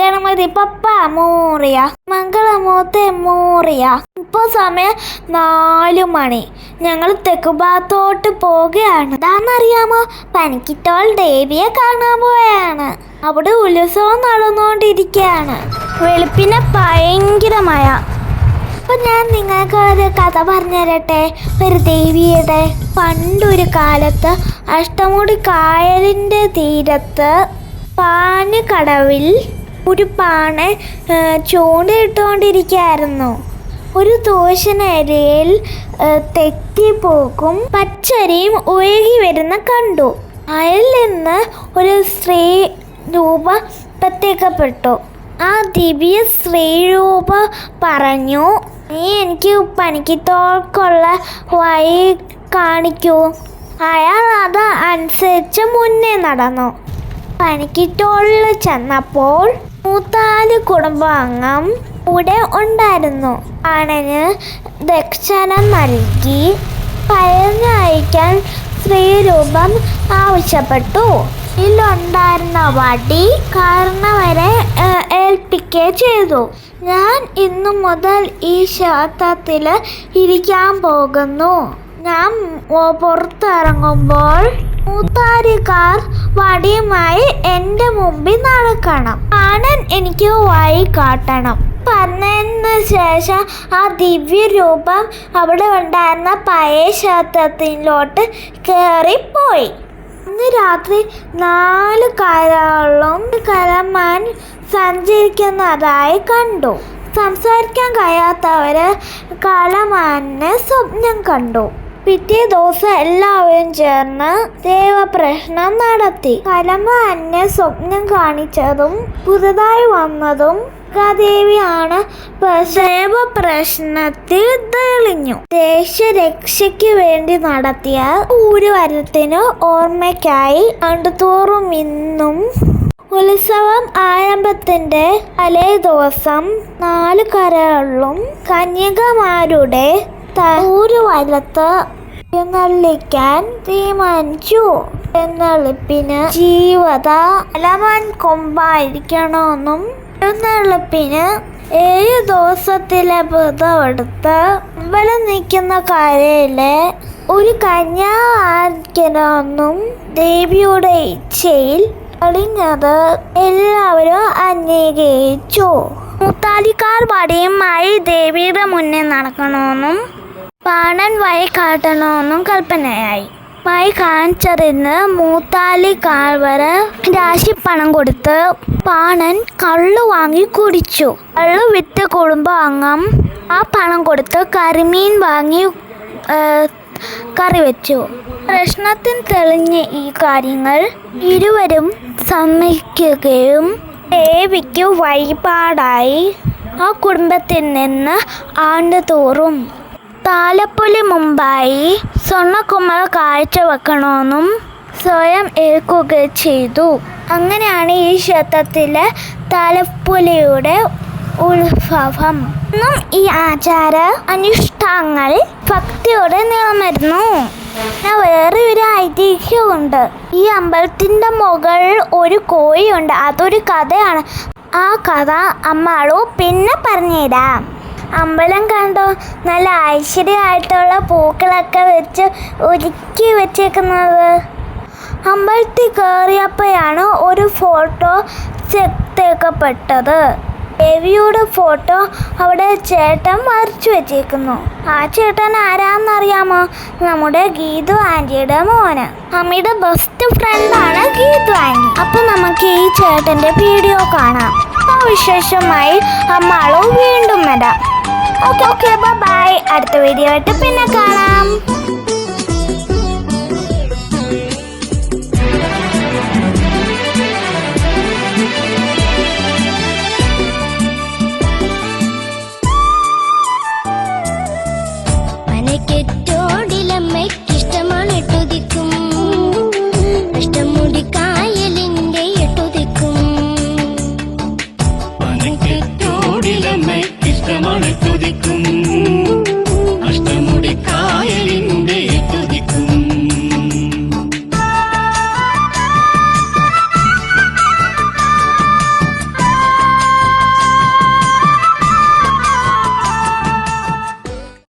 ഗണപതി പപ്പ മോറിയ മംഗളമൂത്തെ മോറിയ. ഇപ്പൊ സമയം നാലു മണി. ഞങ്ങൾ തെക്കുഭാഗത്തോട്ട് പോവുകയാണ്. അതാണെന്നറിയാമോ പനിക്കിട്ടോൾ ദേവിയെ കാണാൻ പോയാണ് അവിടെ ഉത്സവം നടന്നുകൊണ്ടിരിക്കുകയാണ്. വെളുപ്പിനെ ഭയങ്കര മഴ. ഞാൻ നിങ്ങൾക്ക് ഒരു കഥ പറഞ്ഞു തരട്ടെ ഒരു ദേവിയുടെ പണ്ടൊരു കാലത്ത് അഷ്ടമുടി കായലിന്റെ തീരത്ത് പാഞ്ഞുകടവിൽ ഒരു പാണ ചൂണ്ടിട്ടുകൊണ്ടിരിക്കുകയായിരുന്നു. ഒരു തോശനരയിൽ തെറ്റിപ്പോക്കും പച്ചരിയും ഒഴുകി വരുന്ന കണ്ടു. അയൽ നിന്ന് ഒരു സ്ത്രീ രൂപ പ്രത്യേകപ്പെട്ടു ആ ദിവ്യ സ്ത്രീ രൂപ പറഞ്ഞു നീ എനിക്ക് പണിക്കത്തോൾക്കുള്ള വഴി കാണിക്കൂ. അയാൾ അത് അനുസരിച്ച് മുന്നേ നടന്നു. പനിക്കിട്ടോളിൽ ചെന്നപ്പോൾ മൂത്താൽ കുടുംബാംഗം കൂടെ ഉണ്ടായിരുന്നു. ആണന് ദക്ഷിണ നൽകി പഴഞ്ഞയക്കാൻ സ്ത്രീരൂപം ആവശ്യപ്പെട്ടു. ഇതിലുണ്ടായിരുന്ന വടി കാരണവരെ ഏൽപ്പിക്കുകയും ചെയ്തു. ഞാൻ ഇന്നു മുതൽ ഈ ക്ഷേത്രത്തിൽ ഇരിക്കാൻ പോകുന്നു. ഞാൻ പുറത്തിറങ്ങുമ്പോൾ മൂത്താരിക്കാർ വടിയുമായി എന്റെ മുമ്പിൽ നടക്കണം. ആണൻ എനിക്ക് വഴി കാട്ടണം. പറഞ്ഞതിന് ശേഷം ആ ദിവ്യ രൂപം അവിടെ ഉണ്ടായിരുന്ന പഴയ ക്ഷേത്രത്തിലോട്ട് കയറിപ്പോയി. അന്ന് രാത്രി നാല് കരകളും കരമാൻ സഞ്ചരിക്കുന്നതായി കണ്ടു. സംസാരിക്കാൻ കഴിയാത്തവര് കലമാനെ സ്വപ്നം കണ്ടു. പിറ്റേ ദിവസം എല്ലാവരും ചേർന്ന് ദേവപ്രശ്നം നടത്തി. കലമ കലമാനെ സ്വപ്നം കാണിച്ചതും പുതുതായി വന്നതും ദേവിയാണ് ദേവപ്രശ്നത്തിൽ തെളിഞ്ഞു. ദേശരക്ഷയ്ക്ക് വേണ്ടി നടത്തിയ ഊരുവരത്തിന് ഓർമ്മയ്ക്കായി കണ്ടുതോറും ഇന്നും ഉത്സവം ആരംഭത്തിന്റെ തലേ ദിവസം നാല് കരകളിലും കന്യകമാരുടെ ഊരുവലത്ത് എഴുന്നള്ളിക്കാൻ തീരുമാനിച്ചു. എഴുന്നള്ളിപ്പിന് ജീവത അലമാൻ കൊമ്പായിരിക്കണമെന്നും എഴുന്നള്ളിപ്പിന് ഏഴ് ദിവസത്തിലെ വ്രതമെടുത്ത് അമ്പലം നിൽക്കുന്ന കരയിലെ ഒരു കന്യാർക്കണമെന്നും ദേവിയുടെ ഇച്ഛയിൽ കളിഞ്ഞത് എല്ലാവരും അംഗീകരിച്ചു. മുത്താലിക്കാർ പടിയുമായി ദേവിയുടെ മുന്നിൽ നടക്കണമെന്നും പാണൻ വഴി കാട്ടണമെന്നും കൽപ്പനയായി. വഴി കാണിച്ചറിഞ്ഞ് മൂത്താലി രാശി പണം കൊടുത്ത് പാണൻ കള്ളു വാങ്ങി കുടിച്ചു. കള്ളു വിറ്റ് കുടുംബാംഗം ആ പണം കൊടുത്ത് കരിമീൻ വാങ്ങി കറി വെച്ചു. പ്രശ്നത്തിന് തെളിഞ്ഞ ഈ കാര്യങ്ങൾ ഇരുവരും സമ്മതിക്കുകയും ദേവിക്ക് വഴിപാടായി ആ കുടുംബത്തിൽ നിന്ന് ആണ്ടുതോറും താലപ്പൊലി മുമ്പായി സ്വർണക്കുമ്മൽ കാഴ്ചവെക്കണമെന്നും സ്വയം ഏൽക്കുക ചെയ്തു. അങ്ങനെയാണ് ഈ ക്ഷേത്രത്തിലെ താലപ്പൊലിയുടെ ഉത്ഭവം. ഇന്നും ഈ ആചാര അനുഷ്ഠാനങ്ങൾ ഭക്തിയോടെ നിലനിരുന്നു വേറെ ഒരു ഐതിഹ്യമുണ്ട്. ഈ അമ്പലത്തിന്റെ മുകളിൽ ഒരു കോഴിയുണ്ട്. അതൊരു കഥയാണ്. ആ കഥ അമ്മാളു പിന്നെ പറഞ്ഞുതരാം. അമ്പലം കണ്ടോ? നല്ല ഐശ്വര്യമായിട്ടുള്ള പൂക്കളൊക്കെ വെച്ച് ഒരുക്കി വെച്ചേക്കുന്നത്. അമ്പലത്തിൽ കയറിയപ്പോഴാണ് ഒരു ഫോട്ടോ ചെത്തേക്കപ്പെട്ടത് ദേവിയുടെ ഫോട്ടോ അവിടെ ചേട്ടൻ വരച്ചു വെച്ചേക്കുന്നു. ആ ചേട്ടൻ ആരാന്നറിയാമോ? നമ്മുടെ ഗീതു ആന്റിയുടെ മോന്. അമ്മയുടെ ബെസ്റ്റ് ഫ്രണ്ടാണ് ഗീതു ആന്റി. അപ്പൊ നമുക്ക് ഈ ചേട്ടന്റെ വീഡിയോ കാണാം. ആ വിശേഷമായി അമ്മാളോ വീണ്ടും വരാം. ഓക്കെ ഓക്കെ ബൈ അടുത്ത വീഡിയോ ആയിട്ട് പിന്നെ കാണാം. മനക്കെറ്റോടിലമ്മയ്ക്കിഷ്ടമാണ് എട്ടുതിക്കും வானை துதிக்கும்